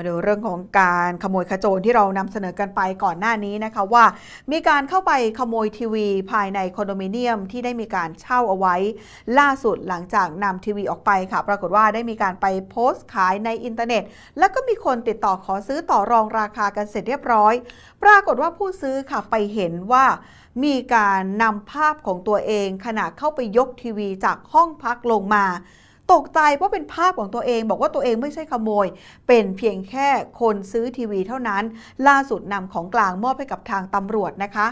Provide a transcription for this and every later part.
มาดูเรื่องของการขโมยขโจรที่เรานำเสนอกันไปก่อนหน้านี้นะคะว่า มีการเข้าไปขโมยทีวี ภายในคอนโดมิเนียมที่ได้มีการเช่าเอาไว้ ล่าสุดหลังจากนำทีวีออกไปค่ะ ปรากฏว่าได้มีการไปโพสต์ขายในอินเทอร์เน็ต แล้วก็มีคนติดต่อขอซื้อต่อรองราคากันเสร็จเรียบร้อย ปรากฏว่าผู้ซื้อค่ะไปเห็นว่ามีการนำภาพของตัวเองขณะเข้าไปยกทีวีจากห้องพักลงมา ตกใจเพราะเป็นภาพของตัวเองบอกว่าตัวเองไม่ใช่ขโมย เป็นเพียงแค่คนซื้อทีวีเท่านั้น ล่าสุดนำของกลางมอบให้กับทางตำรวจนะคะ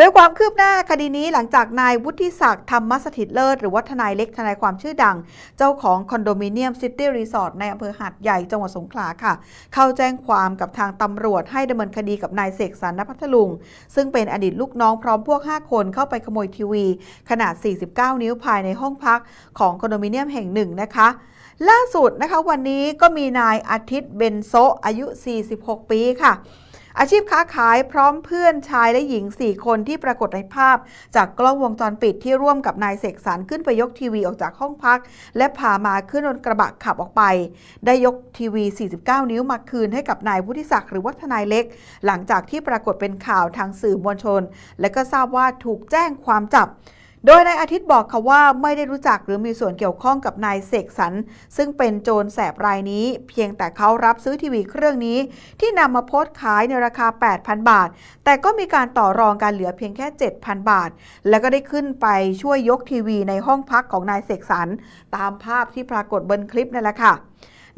โดยความคืบหน้าคดีนี้หลังจากนายวุฒิศักดิ์ธรรมสถิตเลิศ หรือว่าทนายเล็กทนายความชื่อดัง เจ้าของคอนโดมิเนียมซิตี้รีสอร์ทในอำเภอหาดใหญ่จังหวัดสงขลาค่ะ เข้าแจ้งความกับทางตำรวจให้ดำเนินคดีกับนายเสกสรรณพัทลุง ซึ่งเป็นอดีตลูกน้องพร้อมพวก 5 คนเข้าไปขโมยทีวี ขนาด 49 นิ้วภายในห้องพักของคอนโดมิเนียมแห่งหนึ่งนะคะล่าสุดนะคะวันนี้ก็มีนายอาทิตย์เบนโซอายุ 46 ปีค่ะ อาชีพค้าขายพร้อมเพื่อนชายและหญิง 4 คนที่ปรากฏในภาพ จากกล้องวงจรปิดที่ร่วมกับนายเสกสรรขึ้นไปยกทีวีออกจากห้องพัก และพามาขึ้นรถกระบะขับออกไป ได้ยกทีวี 49 นิ้วมาคืนให้กับนายวุฒิศักดิ์หรือว่านายเล็ก หลังจากที่ปรากฏเป็นข่าวทางสื่อมวลชน และก็ทราบว่าถูกแจ้งความจับ โดยนายอาทิตย์บอกค่ะว่าไม่ได้รู้จักหรือมีส่วนเกี่ยวข้องกับนายเสกสรรซึ่งเป็นโจรแสบรายนี้ เพียงแต่เขารับซื้อทีวีเครื่องนี้ ที่นำมาโพสต์ขายในราคา 8,000 บาท แต่ก็มีการต่อรองการเหลือเพียงแค่ 7,000 บาท แล้วก็ได้ขึ้นไปช่วยยกทีวีในห้องพักของนายเสกสรรตามภาพที่ปรากฏบนคลิปนั่นแหละค่ะ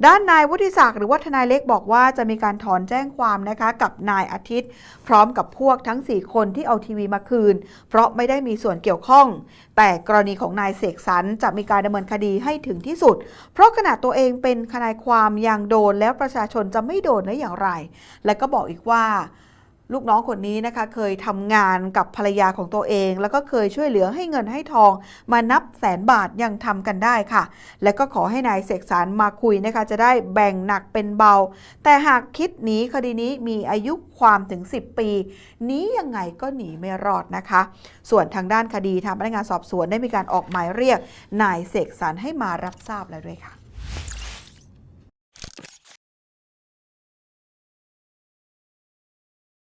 ด้านนายวุฒิศักดิ์หรือว่าทนายเล็กบอกว่าจะมีการถอนแจ้งความนะคะกับนายอาทิตย์ พร้อมกับพวกทั้ง 4 คนที่เอาทีวีมาคืน เพราะไม่ได้มีส่วนเกี่ยวข้อง แต่กรณีของนายเสกสรรจะมีการดำเนินคดีให้ถึงที่สุด เพราะขณะตัวเองเป็นทนายความยังโดนแล้วประชาชนจะไม่โดนได้อย่างไร และก็บอกอีกว่า ลูกน้องคนนี้นะคะเคยทำงานกับภรรยาของตัวเอง แล้วก็เคยช่วยเหลือให้เงินให้ทองมานับแสนบาทยังทำกันได้ค่ะ และก็ขอให้นายเสกสรรมาคุยนะคะ จะได้แบ่งหนักเป็นเบา แต่หากคิดหนีคดีนี้มีอายุความถึง 10 ปีหนี้ยังไงก็หนีไม่รอดนะคะ ส่วนทางด้านคดีทางพนักงานสอบสวนได้มีการออกหมายเรียกนายเสกสรรให้มารับทราบแล้วด้วยค่ะ